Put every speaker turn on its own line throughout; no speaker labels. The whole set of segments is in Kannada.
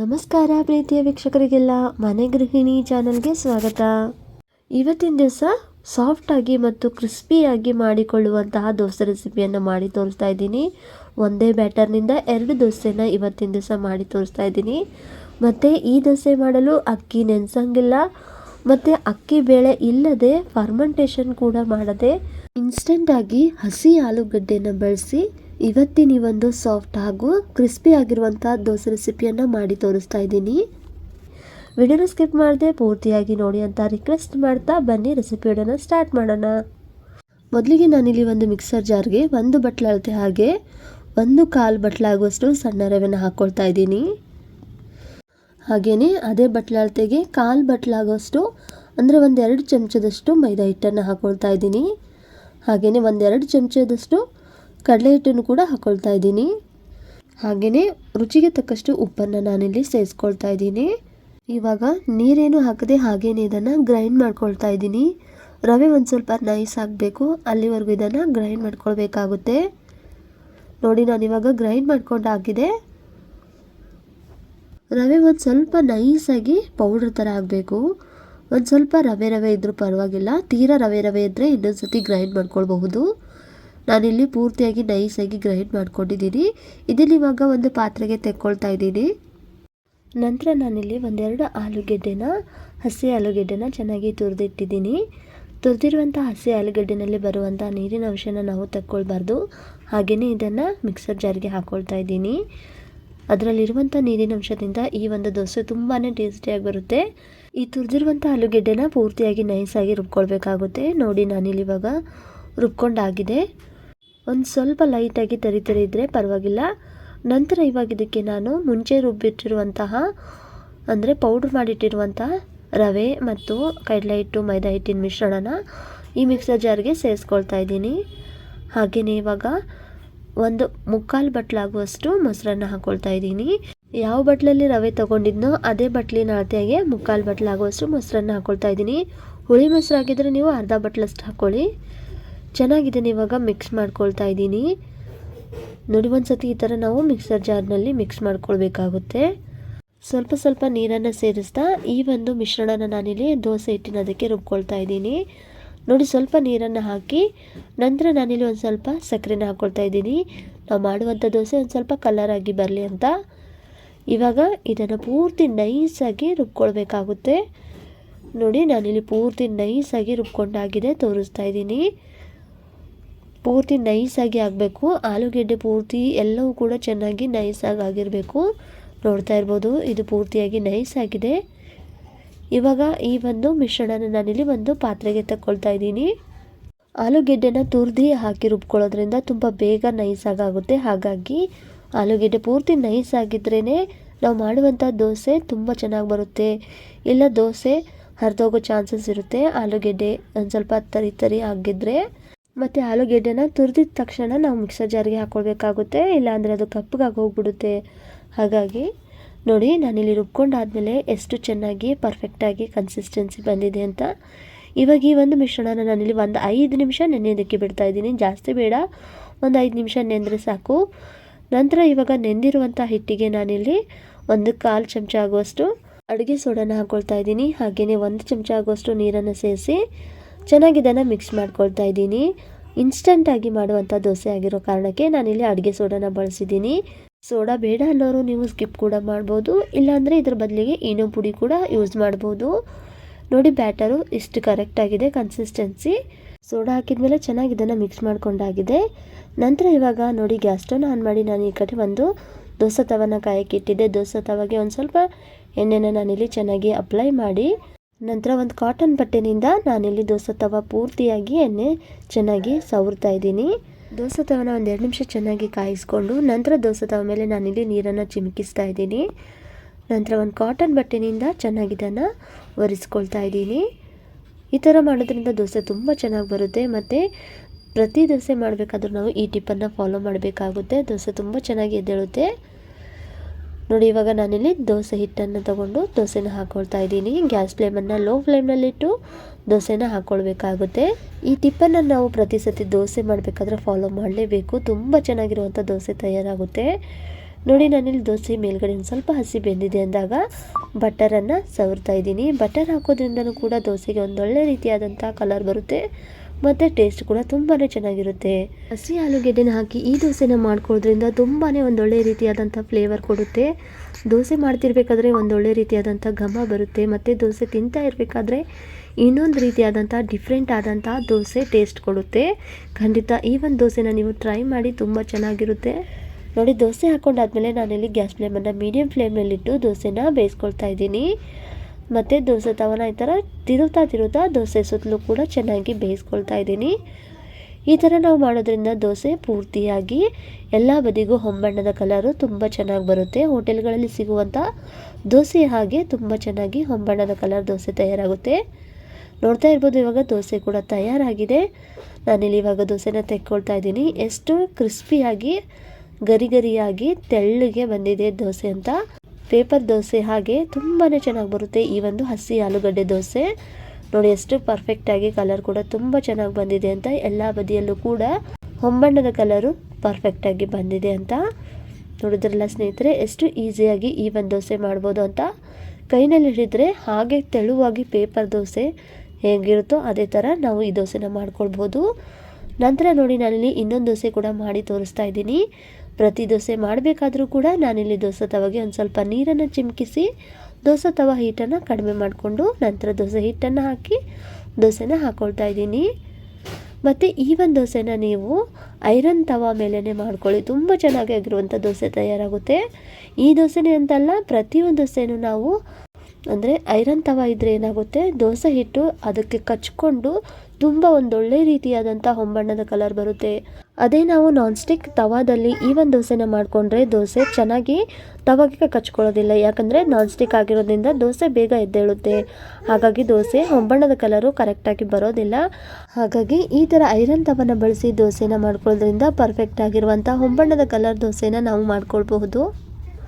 ನಮಸ್ಕಾರ ಪ್ರೀತಿಯ ವೀಕ್ಷಕರಿಗೆಲ್ಲ, ಮನೆ ಗೃಹಿಣಿ ಚಾನಲ್ಗೆ ಸ್ವಾಗತ. ಇವತ್ತಿನ ದಿವಸ ಸಾಫ್ಟಾಗಿ ಮತ್ತು ಕ್ರಿಸ್ಪಿಯಾಗಿ ಮಾಡಿಕೊಳ್ಳುವಂತಹ ದೋಸೆ ರೆಸಿಪಿಯನ್ನು ಮಾಡಿ ತೋರಿಸ್ತಾ ಇದ್ದೀನಿ. ಒಂದೇ ಬ್ಯಾಟರ್ನಿಂದ ಎರಡು ದೋಸೆನ ಇವತ್ತಿನ ದಿವಸ ಮಾಡಿ ತೋರಿಸ್ತಾ ಇದ್ದೀನಿ. ಮತ್ತು ಈ ದೋಸೆ ಮಾಡಲು ಅಕ್ಕಿ ನೆನೆಸಂಗಿಲ್ಲ, ಮತ್ತು ಅಕ್ಕಿ ಬೇಳೆ ಇಲ್ಲದೆ ಫರ್ಮೆಂಟೇಷನ್ ಕೂಡ ಮಾಡದೆ ಇನ್ಸ್ಟೆಂಟಾಗಿ ಹಸಿ ಆಲೂಗಡ್ಡೆನ ಬಳಸಿ ಇವತ್ತಿನ ಒಂದು ಸಾಫ್ಟ್ ಹಾಗೂ ಕ್ರಿಸ್ಪಿ ಆಗಿರುವಂಥ ದೋಸೆ ರೆಸಿಪಿಯನ್ನು ಮಾಡಿ ತೋರಿಸ್ತಾ ಇದ್ದೀನಿ. ವಿಡಿಯೋನ ಸ್ಕಿಪ್ ಮಾಡದೆ ಪೂರ್ತಿಯಾಗಿ ನೋಡಿ ಅಂತ ರಿಕ್ವೆಸ್ಟ್ ಮಾಡ್ತಾ ಬನ್ನಿ, ರೆಸಿಪಿ ವಿಡಿಯೋನ ಸ್ಟಾರ್ಟ್ ಮಾಡೋಣ. ಮೊದಲಿಗೆ ನಾನಿಲ್ಲಿ ಒಂದು ಮಿಕ್ಸರ್ ಜಾರ್ಗೆ ಒಂದು ಬಟ್ಲ ಅಳತೆ ಹಾಗೆ ಒಂದು ಕಾಲು ಬಟ್ಲಾಗುವಷ್ಟು ಸಣ್ಣ ರವೆನ ಹಾಕ್ಕೊಳ್ತಾ ಇದ್ದೀನಿ. ಹಾಗೆಯೇ ಅದೇ ಬಟ್ಲ ಅಳತೆಗೆ ಕಾಲು ಬಟ್ಲಾಗುವಷ್ಟು ಅಂದರೆ ಒಂದೆರಡು ಚಮಚದಷ್ಟು ಮೈದಾ ಹಿಟ್ಟನ್ನು ಹಾಕ್ಕೊಳ್ತಾ ಇದ್ದೀನಿ. ಹಾಗೆಯೇ ಒಂದೆರಡು ಚಮಚದಷ್ಟು ಕಡಲೆ ಹಿಟ್ಟನ್ನು ಕೂಡ ಹಾಕ್ಕೊಳ್ತಾ ಇದ್ದೀನಿ. ಹಾಗೆಯೇ ರುಚಿಗೆ ತಕ್ಕಷ್ಟು ಉಪ್ಪನ್ನು ನಾನಿಲ್ಲಿ ಸೇರಿಸ್ಕೊಳ್ತಾ ಇದ್ದೀನಿ. ಇವಾಗ ನೀರೇನು ಹಾಕದೆ ಹಾಗೇನೆ ಇದನ್ನು ಗ್ರೈಂಡ್ ಮಾಡ್ಕೊಳ್ತಾ ಇದ್ದೀನಿ. ರವೆ ಒಂದು ಸ್ವಲ್ಪ ನೈಸ್ ಆಗಬೇಕು. ಅಲ್ಲಿವರೆಗೂ ಇದನ್ನು ಗ್ರೈಂಡ್ ಮಾಡ್ಕೊಳ್ಬೇಕಾಗುತ್ತೆ. ನೋಡಿ ನಾನು ಇವಾಗ ಗ್ರೈಂಡ್ ಮಾಡ್ಕೊಂಡಾಗಿದೆ ರವೆ ಒಂದು ಸ್ವಲ್ಪ ನೈಸಾಗಿ ಪೌಡ್ರ್ ಥರ ಆಗಬೇಕು. ಒಂದು ಸ್ವಲ್ಪ ರವೆ ರವೆ ಇದ್ದರೂ ಪರವಾಗಿಲ್ಲ. ತೀರಾ ರವೆ ರವೆ ಇದ್ದರೆ ಇನ್ನೊಂದು ಸತಿ ಗ್ರೈಂಡ್ ಮಾಡ್ಕೊಳ್ಬಹುದು. ನಾನಿಲ್ಲಿ ಪೂರ್ತಿಯಾಗಿ ನೈಸಾಗಿ ಗ್ರೈಂಡ್ ಮಾಡ್ಕೊಂಡಿದ್ದೀನಿ. ಇದನ್ನು ಇವಾಗ ಒಂದು ಪಾತ್ರೆಗೆ ತೆಕ್ಕೊಳ್ತಾ ಇದ್ದೀನಿ. ನಂತರ ನಾನಿಲ್ಲಿ ಒಂದೆರಡು ಆಲೂಗೆಡ್ಡೆನ, ಹಸಿ ಆಲೂಗೆಡ್ಡೆನ ಚೆನ್ನಾಗಿ ತುರಿದಿಟ್ಟಿದ್ದೀನಿ. ತುರಿದಿರುವಂಥ ಹಸಿ ಆಲೂಗೆಡ್ಡೆನಲ್ಲಿ ಬರುವಂಥ ನೀರಿನ ಅಂಶನ ನಾವು ತಕ್ಕೊಳ್ಬಾರ್ದು. ಹಾಗೆಯೇ ಇದನ್ನು ಮಿಕ್ಸರ್ ಜಾರ್ಗೆ ಹಾಕ್ಕೊಳ್ತಾ ಇದ್ದೀನಿ. ಅದರಲ್ಲಿರುವಂಥ ನೀರಿನ ಅಂಶದಿಂದ ಈ ಒಂದು ದೋಸೆ ತುಂಬಾ ಟೇಸ್ಟಿಯಾಗಿ ಬರುತ್ತೆ. ಈ ತುರಿದಿರುವಂಥ ಆಲೂಗೆಡ್ಡೆನ ಪೂರ್ತಿಯಾಗಿ ನೈಸಾಗಿ ರುಬ್ಕೊಳ್ಬೇಕಾಗುತ್ತೆ. ನೋಡಿ ನಾನಿಲ್ಲಿ ಇವಾಗ ರುಬ್ಕೊಂಡಾಗಿದೆ. ಒಂದು ಸ್ವಲ್ಪ ಲೈಟಾಗಿ ತರಿ ತರಿ ಇದ್ದರೆ ಪರವಾಗಿಲ್ಲ. ನಂತರ ಇವಾಗ ಇದಕ್ಕೆ ನಾನು ಮುಂಚೆ ರುಬ್ಬಿಟ್ಟಿರುವಂತಹ, ಅಂದರೆ ಪೌಡ್ರ್ ಮಾಡಿಟ್ಟಿರುವಂತಹ ರವೆ ಮತ್ತು ಕಡಲೆ ಹಿಟ್ಟು, ಮೈದಾ ಹಿಟ್ಟಿನ ಮಿಶ್ರಣನ ಈ ಮಿಕ್ಸರ್ ಜಾರ್ಗೆ ಸೇರಿಸ್ಕೊಳ್ತಾ ಇದ್ದೀನಿ. ಹಾಗೆಯೇ ಇವಾಗ ಒಂದು ಮುಕ್ಕಾಲು ಬಟ್ಲಾಗುವಷ್ಟು ಮೊಸರನ್ನ ಹಾಕ್ಕೊಳ್ತಾ ಇದ್ದೀನಿ. ಯಾವ ಬಟ್ಲಲ್ಲಿ ರವೆ ತೊಗೊಂಡಿದ್ನೋ ಅದೇ ಬಟ್ಲಿನ ಅಳತೆಗೆ ಮುಕ್ಕಾಲು ಬಟ್ಲಾಗುವಷ್ಟು ಮೊಸರನ್ನ ಹಾಕ್ಕೊಳ್ತಾ ಇದ್ದೀನಿ. ಹುಳಿ ಮೊಸರಾಗಿದ್ದರೆ ನೀವು ಅರ್ಧ ಬಟ್ಲಷ್ಟು ಹಾಕ್ಕೊಳ್ಳಿ ಚೆನ್ನಾಗಿದೆ ಇವಾಗ ಮಿಕ್ಸ್ ಮಾಡ್ಕೊಳ್ತಾ ಇದ್ದೀನಿ. ನೋಡಿ ಒಂದು ಸತಿ ಈ ಥರ ನಾವು ಮಿಕ್ಸರ್ ಜಾರ್ನಲ್ಲಿ ಮಿಕ್ಸ್ ಮಾಡ್ಕೊಳ್ಬೇಕಾಗುತ್ತೆ. ಸ್ವಲ್ಪ ಸ್ವಲ್ಪ ನೀರನ್ನು ಸೇರಿಸ್ತಾ ಈ ಒಂದು ಮಿಶ್ರಣನ ನಾನಿಲ್ಲಿ ದೋಸೆ ಹಿಟ್ಟಿನ ಅದಕ್ಕೆ ರುಬ್ಕೊಳ್ತಾ ಇದ್ದೀನಿ. ನೋಡಿ, ಸ್ವಲ್ಪ ನೀರನ್ನು ಹಾಕಿ ನಂತರ ನಾನಿಲ್ಲಿ ಒಂದು ಸ್ವಲ್ಪ ಸಕ್ಕರೆನ ಹಾಕ್ಕೊಳ್ತಾ ಇದ್ದೀನಿ. ನಾವು ಮಾಡುವಂಥ ದೋಸೆ ಒಂದು ಸ್ವಲ್ಪ ಕಲರಾಗಿ ಬರಲಿ ಅಂತ. ಇವಾಗ ಇದನ್ನು ಪೂರ್ತಿ ನೈಸಾಗಿ ರುಬ್ಕೊಳ್ಬೇಕಾಗುತ್ತೆ. ನೋಡಿ, ನಾನಿಲ್ಲಿ ಪೂರ್ತಿ ನೈಸಾಗಿ ರುಬ್ಕೊಂಡಾಗಿದೆ, ತೋರಿಸ್ತಾ ಇದ್ದೀನಿ. ಪೂರ್ತಿ ನೈಸಾಗಿ ಆಗಬೇಕು. ಆಲೂಗೆಡ್ಡೆ ಪೂರ್ತಿ ಎಲ್ಲವೂ ಕೂಡ ಚೆನ್ನಾಗಿ ನೈಸಾಗಿ ಆಗಿರಬೇಕು. ನೋಡ್ತಾ ಇರ್ಬೋದು, ಇದು ಪೂರ್ತಿಯಾಗಿ ನೈಸ್ ಆಗಿದೆ. ಇವಾಗ ಈ ಒಂದು ಮಿಶ್ರಣನ ನಾನಿಲ್ಲಿ ಒಂದು ಪಾತ್ರೆಗೆ ತಗೊಳ್ತಾ ಇದ್ದೀನಿ. ಆಲೂಗೆಡ್ಡೆನ ತುರ್ದಿ ಹಾಕಿ ರುಬ್ಕೊಳ್ಳೋದ್ರಿಂದ ತುಂಬ ಬೇಗ ನೈಸಾಗುತ್ತೆ ಹಾಗಾಗಿ ಆಲೂಗೆಡ್ಡೆ ಪೂರ್ತಿ ನೈಸ್ ಆಗಿದ್ರೇ ನಾವು ಮಾಡುವಂಥ ದೋಸೆ ತುಂಬ ಚೆನ್ನಾಗಿ ಬರುತ್ತೆ. ಇಲ್ಲ ದೋಸೆ ಹರಿದೋಗೋ ಚಾನ್ಸಸ್ ಇರುತ್ತೆ. ಆಲೂಗೆಡ್ಡೆ ಒಂದು ಸ್ವಲ್ಪ ತರಿ ತರಿ ಆಗಿದ್ದರೆ ಮತ್ತು ಆಲೂಗೆಡ್ಡೆನ ತುರಿದಿದ ತಕ್ಷಣ ನಾವು ಮಿಕ್ಸರ್ ಜಾರಿಗೆ ಹಾಕ್ಕೊಳ್ಬೇಕಾಗುತ್ತೆ ಇಲ್ಲಾಂದರೆ ಅದು ಕಪ್ಪಗಾಗಿ ಹೋಗ್ಬಿಡುತ್ತೆ. ಹಾಗಾಗಿ ನೋಡಿ, ನಾನಿಲ್ಲಿ ರುಬ್ಕೊಂಡಾದಮೇಲೆ ಎಷ್ಟು ಚೆನ್ನಾಗಿ ಪರ್ಫೆಕ್ಟಾಗಿ ಕನ್ಸಿಸ್ಟೆನ್ಸಿ ಬಂದಿದೆ ಅಂತ. ಇವಾಗ ಈ ಒಂದು ಮಿಶ್ರಣನ ನಾನಿಲ್ಲಿ ಒಂದು ಐದು ನಿಮಿಷ ನೆನೆಯೋದಕ್ಕೆ ಬಿಡ್ತಾ ಇದ್ದೀನಿ. ಜಾಸ್ತಿ ಬೇಡ, ಒಂದು ಐದು ನಿಮಿಷ ನೆಂದರೆ ಸಾಕು. ನಂತರ ಇವಾಗ ನೆಂದಿರುವಂಥ ಹಿಟ್ಟಿಗೆ ನಾನಿಲ್ಲಿ ಒಂದು ಕಾಲು ಚಮಚ ಆಗುವಷ್ಟು ಅಡುಗೆ ಸೋಡಾನ ಹಾಕ್ಕೊಳ್ತಾ ಇದ್ದೀನಿ. ಹಾಗೆಯೇ ಒಂದು ಚಮಚ ಆಗುವಷ್ಟು ನೀರನ್ನು ಸೇರಿಸಿ ಚೆನ್ನಾಗಿ ಇದನ್ನು ಮಿಕ್ಸ್ ಮಾಡ್ಕೊಳ್ತಾ ಇದ್ದೀನಿ. ಇನ್ಸ್ಟಂಟಾಗಿ ಮಾಡುವಂಥ ದೋಸೆ ಆಗಿರೋ ಕಾರಣಕ್ಕೆ ನಾನಿಲ್ಲಿ ಅಡುಗೆ ಸೋಡಾನ ಬಳಸಿದ್ದೀನಿ. ಸೋಡಾ ಬೇಡ ಅನ್ನೋರು ನೀವು ಸ್ಕಿಪ್ ಕೂಡ ಮಾಡ್ಬೋದು. ಇಲ್ಲಾಂದರೆ ಇದ್ರ ಬದಲಿಗೆ ಏನೋ ಪುಡಿ ಕೂಡ ಯೂಸ್ ಮಾಡ್ಬೋದು. ನೋಡಿ ಬ್ಯಾಟರು ಇಷ್ಟು ಕರೆಕ್ಟಾಗಿದೆ ಕನ್ಸಿಸ್ಟೆನ್ಸಿ ಸೋಡಾ ಹಾಕಿದ್ಮೇಲೆ ಚೆನ್ನಾಗಿ ಇದನ್ನು ಮಿಕ್ಸ್ ಮಾಡ್ಕೊಂಡಾಗಿದೆ. ನಂತರ ಇವಾಗ ನೋಡಿ ಗ್ಯಾಸ್ ಸ್ಟವ್ನ ಆನ್ ಮಾಡಿ ನಾನು ಈ ಕಡೆ ಒಂದು ದೋಸೆ ತವನ ಕಾಯಕ್ಕೆ ಇಟ್ಟಿದ್ದೆ. ದೋಸೆ ತವಾಗೆ ಒಂದು ಸ್ವಲ್ಪ ಎಣ್ಣೆನ ನಾನಿಲ್ಲಿ ಚೆನ್ನಾಗಿ ಅಪ್ಲೈ ಮಾಡಿ. ನಂತರ ಒಂದು ಕಾಟನ್ ಬಟ್ಟೆನಿಂದ ನಾನಿಲ್ಲಿ ದೋಸೆ ತವ ಪೂರ್ತಿಯಾಗಿ ಎಣ್ಣೆ ಚೆನ್ನಾಗಿ ಸವರ್ತಾ ಇದ್ದೀನಿ. ದೋಸೆ ತವನ ಒಂದು ಎರಡು ನಿಮಿಷ ಚೆನ್ನಾಗಿ ಕಾಯಿಸ್ಕೊಂಡು ನಂತರ ದೋಸೆ ತವ ಮೇಲೆ ನಾನಿಲ್ಲಿ ನೀರನ್ನು ಚಿಮುಕಿಸ್ತಾ ಇದ್ದೀನಿ. ನಂತರ ಒಂದು ಕಾಟನ್ ಬಟ್ಟೆನಿಂದ ಚೆನ್ನಾಗಿ ಇದನ್ನು ಒರೆಸ್ಕೊಳ್ತಾ ಇದ್ದೀನಿ. ಈ ಥರ ಮಾಡೋದ್ರಿಂದ ದೋಸೆ ತುಂಬ ಚೆನ್ನಾಗಿ ಬರುತ್ತೆ ಮತ್ತು ಪ್ರತಿ ದೋಸೆ ಮಾಡಬೇಕಾದ್ರೂ ನಾವು ಈ ಟಿಪ್ಪನ್ನು ಫಾಲೋ ಮಾಡಬೇಕಾಗುತ್ತೆ. ದೋಸೆ ತುಂಬ ಚೆನ್ನಾಗಿ ಎದ್ದೇಳುತ್ತೆ. ನೋಡಿ, ಇವಾಗ ನಾನಿಲ್ಲಿ ದೋಸೆ ಹಿಟ್ಟನ್ನು ತಗೊಂಡು ದೋಸೆನ ಹಾಕ್ಕೊಳ್ತಾ ಇದ್ದೀನಿ. ಗ್ಯಾಸ್ ಫ್ಲೇಮನ್ನು ಲೋ ಫ್ಲೇಮ್ನಲ್ಲಿಟ್ಟು ದೋಸೆನ ಹಾಕ್ಕೊಳ್ಬೇಕಾಗುತ್ತೆ ಈ ಟಿಪ್ಪನ್ನು ನಾವು ಪ್ರತಿ ಸತಿ ದೋಸೆ ಮಾಡಬೇಕಾದ್ರೆ ಫಾಲೋ ಮಾಡಲೇಬೇಕು. ತುಂಬ ಚೆನ್ನಾಗಿರುವಂಥ ದೋಸೆ ತಯಾರಾಗುತ್ತೆ. ನೋಡಿ, ನಾನಿಲ್ಲಿ ದೋಸೆ ಮೇಲ್ಗಡೆ ಒಂದು ಸ್ವಲ್ಪ ಹಸಿ ಬೆಂದಿದೆ ಅಂದಾಗ ಬಟರನ್ನು ಸವರ್ತಾ ಇದ್ದೀನಿ. ಬಟರ್ ಹಾಕೋದ್ರಿಂದನೂ ಕೂಡ ದೋಸೆಗೆ ಒಂದೊಳ್ಳೆ ರೀತಿಯಾದಂಥ ಕಲರ್ ಬರುತ್ತೆ. ಮತ್ತು ಟೇಸ್ಟ್ ಕೂಡ ತುಂಬಾ ಚೆನ್ನಾಗಿರುತ್ತೆ. ಹಸಿ ಆಲೂಗೆಡ್ಡೆನ ಹಾಕಿ ಈ ದೋಸೆನ ಮಾಡ್ಕೊಳ್ಳೋದ್ರಿಂದ ತುಂಬಾ ಒಂದೊಳ್ಳೆ ರೀತಿಯಾದಂಥ ಫ್ಲೇವರ್ ಕೊಡುತ್ತೆ. ದೋಸೆ ಮಾಡ್ತಿರ್ಬೇಕಾದ್ರೆ ಒಂದೊಳ್ಳೆ ರೀತಿಯಾದಂಥ ಘಮ ಬರುತ್ತೆ, ಮತ್ತು ದೋಸೆ ತಿಂತಾ ಇರಬೇಕಾದ್ರೆ ಇನ್ನೊಂದು ರೀತಿಯಾದಂಥ ಡಿಫ್ರೆಂಟ್ ಆದಂಥ ದೋಸೆ ಟೇಸ್ಟ್ ಕೊಡುತ್ತೆ. ಖಂಡಿತ ಈ ಒಂದು ದೋಸೆನ ನೀವು ಟ್ರೈ ಮಾಡಿ ತುಂಬ ಚೆನ್ನಾಗಿರುತ್ತೆ. ನೋಡಿ, ದೋಸೆ ಹಾಕೊಂಡಾದ್ಮೇಲೆ ನಾನಿಲ್ಲಿ ಗ್ಯಾಸ್ ಫ್ಲೇಮನ್ನು ಮೀಡಿಯಮ್ ಫ್ಲೇಮ್ನಲ್ಲಿಟ್ಟು ದೋಸೆನ ಬೇಯಿಸ್ಕೊಳ್ತಾ ಇದ್ದೀನಿ. ಮತ್ತು ದೋಸೆ ತವನ ಈ ಥರ ತಿರುತ್ತಾ ತಿರುತ್ತಾ ದೋಸೆ ಸುತ್ತಲೂ ಕೂಡ ಚೆನ್ನಾಗಿ ಬೇಯಿಸ್ಕೊಳ್ತಾ ಇದ್ದೀನಿ. ಈ ಥರ ನಾವು ಮಾಡೋದ್ರಿಂದ ದೋಸೆ ಪೂರ್ತಿಯಾಗಿ ಎಲ್ಲ ಬದಿಗೂ ಹೊಂಬಣ್ಣದ ಕಲರು ತುಂಬ ಚೆನ್ನಾಗಿ ಬರುತ್ತೆ. ಹೋಟೆಲ್ಗಳಲ್ಲಿ ಸಿಗುವಂಥ ದೋಸೆ ಹಾಗೆ ತುಂಬ ಚೆನ್ನಾಗಿ ಹೊಂಬಣ್ಣದ ಕಲರ್ ದೋಸೆ ತಯಾರಾಗುತ್ತೆ. ನೋಡ್ತಾ ಇರ್ಬೋದು ಇವಾಗ ದೋಸೆ ಕೂಡ ತಯಾರಾಗಿದೆ. ನಾನಿಲ್ಲಿ ಇವಾಗ ದೋಸೆನ ತೆಕ್ಕೊಳ್ತಾ ಇದ್ದೀನಿ. ಎಷ್ಟು ಕ್ರಿಸ್ಪಿಯಾಗಿ ಗರಿ ಗರಿಯಾಗಿ ತೆಳ್ಳಗೆ ಬಂದಿದೆ ದೋಸೆ ಅಂತ. ಪೇಪರ್ ದೋಸೆ ಹಾಗೆ ತುಂಬಾ ಚೆನ್ನಾಗಿ ಬರುತ್ತೆ. ಈ ಒಂದು ಹಸಿ ಆಲೂಗಡ್ಡೆ ದೋಸೆ. ನೋಡಿ, ಎಷ್ಟು ಪರ್ಫೆಕ್ಟಾಗಿ ಕಲರ್ ಕೂಡ ತುಂಬ ಚೆನ್ನಾಗಿ ಬಂದಿದೆ ಅಂತ ಎಲ್ಲ ಬದಿಯಲ್ಲೂ ಕೂಡ ಹೊಂಬಣ್ಣದ ಕಲರು ಪರ್ಫೆಕ್ಟಾಗಿ ಬಂದಿದೆ ಅಂತ ನೋಡಿದ್ರಲ್ಲ ಸ್ನೇಹಿತರೆ, ಎಷ್ಟು ಈಸಿಯಾಗಿ ಈ ಒಂದು ದೋಸೆ ಮಾಡ್ಬೋದು ಅಂತ ಕೈನಲ್ಲಿ ಹಿಡಿದ್ರೆ ಹಾಗೆ ತೆಳುವಾಗಿ ಪೇಪರ್ ದೋಸೆ ಹೇಗಿರುತ್ತೋ ಅದೇ ಥರ ನಾವು ಈ ದೋಸೆನ ಮಾಡ್ಕೊಳ್ಬೋದು. ನಂತರ ನೋಡಿ, ನಾನಿಲ್ಲಿ ಇನ್ನೊಂದು ದೋಸೆ ಕೂಡ ಮಾಡಿ ತೋರಿಸ್ತಾ ಇದ್ದೀನಿ. ಪ್ರತಿ ದೋಸೆ ಮಾಡಬೇಕಾದ್ರೂ ಕೂಡ ನಾನಿಲ್ಲಿ ದೋಸೆ ತವಾಗೆ ಒಂದು ಸ್ವಲ್ಪ ನೀರನ್ನು ಚಿಮುಕಿಸಿ, ದೋಸೆ ತವ ಹೀಟನ್ನು ಕಡಿಮೆ ಮಾಡಿಕೊಂಡು ನಂತರ ದೋಸೆ ಹಿಟ್ಟನ್ನು ಹಾಕಿ ದೋಸೆನ ಹಾಕ್ಕೊಳ್ತಾ ಇದ್ದೀನಿ. ಮತ್ತು ಈ ಒಂದು ದೋಸೆನ ನೀವು ಐರನ್ ತವ ಮೇಲೇ ಮಾಡ್ಕೊಳ್ಳಿ. ತುಂಬ ಚೆನ್ನಾಗಿ ಆಗಿರುವಂಥ ದೋಸೆ ತಯಾರಾಗುತ್ತೆ. ಈ ದೋಸೆನೇ ಅಂತಲ್ಲ ಪ್ರತಿಯೊಂದು ದೋಸೆನೂ ನಾವು ಅಂದರೆ ಐರನ್ ತವ ಇದ್ದರೆ ಏನಾಗುತ್ತೆ? ದೋಸೆ ಹಿಟ್ಟು ಅದಕ್ಕೆ ಕಚ್ಕೊಂಡು ತುಂಬ ಒಂದೊಳ್ಳೆ ರೀತಿಯಾದಂಥ ಹೊಂಬಣ್ಣದ ಕಲರ್ ಬರುತ್ತೆ. ಅದೇ ನಾವು ನಾನ್ ಸ್ಟಿಕ್ ತವಾದಲ್ಲಿ ಈ ಒಂದು ದೋಸೆನ ಮಾಡಿಕೊಂಡ್ರೆ ದೋಸೆ ಚೆನ್ನಾಗಿ ತವಾಗೆ ಕಚ್ಕೊಳ್ಳೋದಿಲ್ಲ. ಯಾಕಂದರೆ ನಾನ್ ಸ್ಟಿಕ್ ಆಗಿರೋದ್ರಿಂದ ದೋಸೆ ಬೇಗ ಎದ್ದೇಳುತ್ತೆ. ಹಾಗಾಗಿ ದೋಸೆ ಹೊಂಬಣ್ಣದ ಕಲರು ಕರೆಕ್ಟಾಗಿ ಬರೋದಿಲ್ಲ. ಹಾಗಾಗಿ ಈ ಥರ ಐರನ್ ತವನ ಬಳಸಿ ದೋಸೆನ ಮಾಡ್ಕೊಳ್ಳೋದ್ರಿಂದ ಪರ್ಫೆಕ್ಟ್ ಆಗಿರುವಂಥ ಹೊಂಬಣ್ಣದ ಕಲರ್ ದೋಸೆನ ನಾವು ಮಾಡ್ಕೊಳ್ಬಹುದು.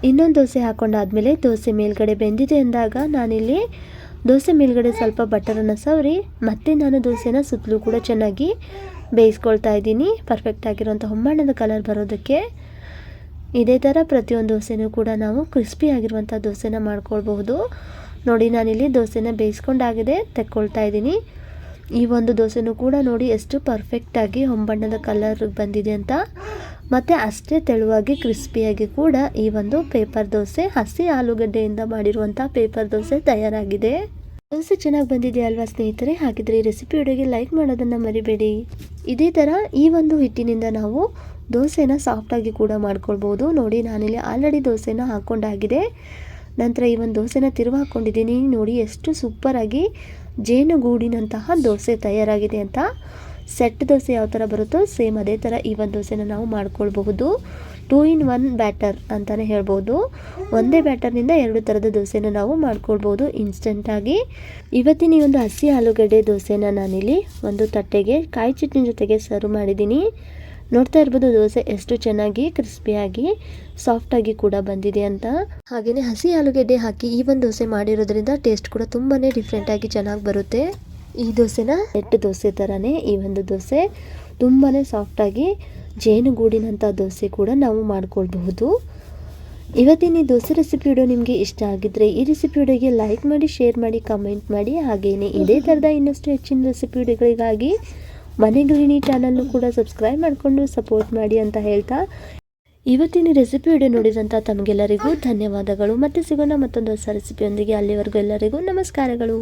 ಇನ್ನೊಂದು ದೋಸೆ ಹಾಕೊಂಡಾದ್ಮೇಲೆ ದೋಸೆ ಮೇಲ್ಗಡೆ ಬೆಂದಿದೆ ಅಂದಾಗ ನಾನಿಲ್ಲಿ ದೋಸೆ ಮೇಲ್ಗಡೆ ಸ್ವಲ್ಪ ಬಟರನ್ನು ಸವರಿ, ಮತ್ತೆ ನಾನು ದೋಸೆನ ಸುತ್ತಲೂ ಕೂಡ ಚೆನ್ನಾಗಿ ಬೇಯಿಸ್ಕೊಳ್ತಾ ಇದ್ದೀನಿ. ಪರ್ಫೆಕ್ಟ್ ಆಗಿರುವಂಥ ಹೊಂಬಣ್ಣದ ಕಲರ್ ಬರೋದಕ್ಕೆ. ಇದೇ ಥರ ಪ್ರತಿಯೊಂದು ದೋಸೆನೂ ಕೂಡ ನಾವು ಕ್ರಿಸ್ಪಿ ಆಗಿರುವಂಥ ದೋಸೆನ ಮಾಡ್ಕೊಳ್ಬಹುದು. ನೋಡಿ, ನಾನಿಲ್ಲಿ ದೋಸೆನ ಬೇಯಿಸ್ಕೊಂಡಾಗಿದೆ, ತೆಕ್ಕೊಳ್ತಾ ಇದ್ದೀನಿ. ಈ ಒಂದು ದೋಸೆನೂ ಕೂಡ ನೋಡಿ, ಎಷ್ಟು ಪರ್ಫೆಕ್ಟಾಗಿ ಹೊಂಬಣ್ಣದ ಕಲರ್ ಬಂದಿದೆ ಅಂತ. ಮತ್ತು ಅಷ್ಟೇ ತೆಳುವಾಗಿ ಕ್ರಿಸ್ಪಿಯಾಗಿ ಕೂಡ ಈ ಒಂದು ಪೇಪರ್ ದೋಸೆ, ಹಸಿ ಆಲೂಗಡ್ಡೆಯಿಂದ ಮಾಡಿರುವಂಥ ಪೇಪರ್ ದೋಸೆ ತಯಾರಾಗಿದೆ. ದೋಸೆ ಚೆನ್ನಾಗಿ ಬಂದಿದೆ ಅಲ್ವಾ ಸ್ನೇಹಿತರೆ? ಹಾಗಿದ್ರೆ ಈ ರೆಸಿಪಿ ವಿಡಿಯೋಗೆ ಲೈಕ್ ಮಾಡೋದನ್ನು ಮರಿಬೇಡಿ. ಇದೇ ಥರ ಈ ಒಂದು ಹಿಟ್ಟಿನಿಂದ ನಾವು ದೋಸೆನ ಸಾಫ್ಟಾಗಿ ಕೂಡ ಮಾಡ್ಕೊಳ್ಬೋದು. ನೋಡಿ, ನಾನಿಲ್ಲಿ ಆಲ್ರೆಡಿ ದೋಸೆನ ಹಾಕ್ಕೊಂಡಾಗಿದೆ ನಂತರ ಈ ಒಂದು ದೋಸೆನ ತಿರುವು ಹಾಕ್ಕೊಂಡಿದ್ದೀನಿ ನೋಡಿ, ಎಷ್ಟು ಸೂಪರಾಗಿ ಜೇನುಗೂಡಿನಂತಹ ದೋಸೆ ತಯಾರಾಗಿದೆ ಅಂತ. ಸೆಟ್ ದೋಸೆ ಯಾವ ಥರ ಬರುತ್ತೋ ಸೇಮ್ ಅದೇ ಥರ ಈ ಒಂದು ದೋಸೆನ ನಾವು ಮಾಡ್ಕೊಳ್ಬಹುದು. ಟೂ ಇನ್ ಒನ್ ಬ್ಯಾಟರ್ ಅಂತಲೇ ಹೇಳ್ಬೋದು. ಒಂದೇ ಬ್ಯಾಟರ್ನಿಂದ ಎರಡು ಥರದ ದೋಸೆನ ನಾವು ಮಾಡ್ಕೊಳ್ಬೋದು ಇನ್ಸ್ಟೆಂಟಾಗಿ ಇವತ್ತಿನ ಈ ಒಂದು ಹಸಿ ಆಲೂಗಡ್ಡೆ ದೋಸೆನ ನಾನಿಲ್ಲಿ ಒಂದು ತಟ್ಟೆಗೆ, ಕಾಯಿ ಚಟ್ನಿ ಜೊತೆಗೆ ಸರ್ವ್ ಮಾಡಿದ್ದೀನಿ. ನೋಡ್ತಾ ಇರ್ಬೋದು ದೋಸೆ ಎಷ್ಟು ಚೆನ್ನಾಗಿ ಕ್ರಿಸ್ಪಿಯಾಗಿ ಸಾಫ್ಟಾಗಿ ಕೂಡ ಬಂದಿದೆ ಅಂತ. ಹಾಗೆಯೇ ಹಸಿ ಆಲೂಗಡ್ಡೆ ಹಾಕಿ ಈ ಒಂದು ದೋಸೆ ಮಾಡಿರೋದ್ರಿಂದ ಟೇಸ್ಟ್ ಕೂಡ ತುಂಬಾ ಡಿಫ್ರೆಂಟಾಗಿ ಚೆನ್ನಾಗಿ ಬರುತ್ತೆ. ಈ ದೋಸೆನ ಎಟ್ಟು ದೋಸೆ ಥರನೇ ಈ ಒಂದು ದೋಸೆ ತುಂಬಾ ಸಾಫ್ಟಾಗಿ ಜೇನುಗೂಡಿನಂಥ ದೋಸೆ ಕೂಡ ನಾವು ಮಾಡ್ಕೊಳ್ಬಹುದು. ಇವತ್ತಿನ ಈ ದೋಸೆ ರೆಸಿಪಿ ವಿಡಿಯೋ ನಿಮಗೆ ಇಷ್ಟ ಆಗಿದ್ರೆ ಈ ರೆಸಿಪಿ ವಿಡಿಯೋಗೆ ಲೈಕ್ ಮಾಡಿ ಶೇರ್ ಮಾಡಿ ಕಮೆಂಟ್ ಮಾಡಿ ಹಾಗೆಯೇ ಇದೇ ಥರದ ಇನ್ನಷ್ಟು ಹೆಚ್ಚಿನ ರೆಸಿಪಿ ವಿಡಿಯೋಗಳಿಗಾಗಿ ಮನೆ ಗೃಹಿಣಿ ಚಾನಲ್ನು ಕೂಡ ಸಬ್ಸ್ಕ್ರೈಬ್ ಮಾಡಿಕೊಂಡು ಸಪೋರ್ಟ್ ಮಾಡಿ ಅಂತ ಹೇಳ್ತಾ ಇವತ್ತಿನ ರೆಸಿಪಿ ವಿಡಿಯೋ ನೋಡಿದಂಥ ತಮಗೆಲ್ಲರಿಗೂ ಧನ್ಯವಾದಗಳು. ಮತ್ತೆ ಸಿಗೋಣ ಮತ್ತೊಂದು ಹೊಸ ರೆಸಿಪಿಯೊಂದಿಗೆ ಅಲ್ಲಿವರೆಗೂ ಎಲ್ಲರಿಗೂ ನಮಸ್ಕಾರಗಳು.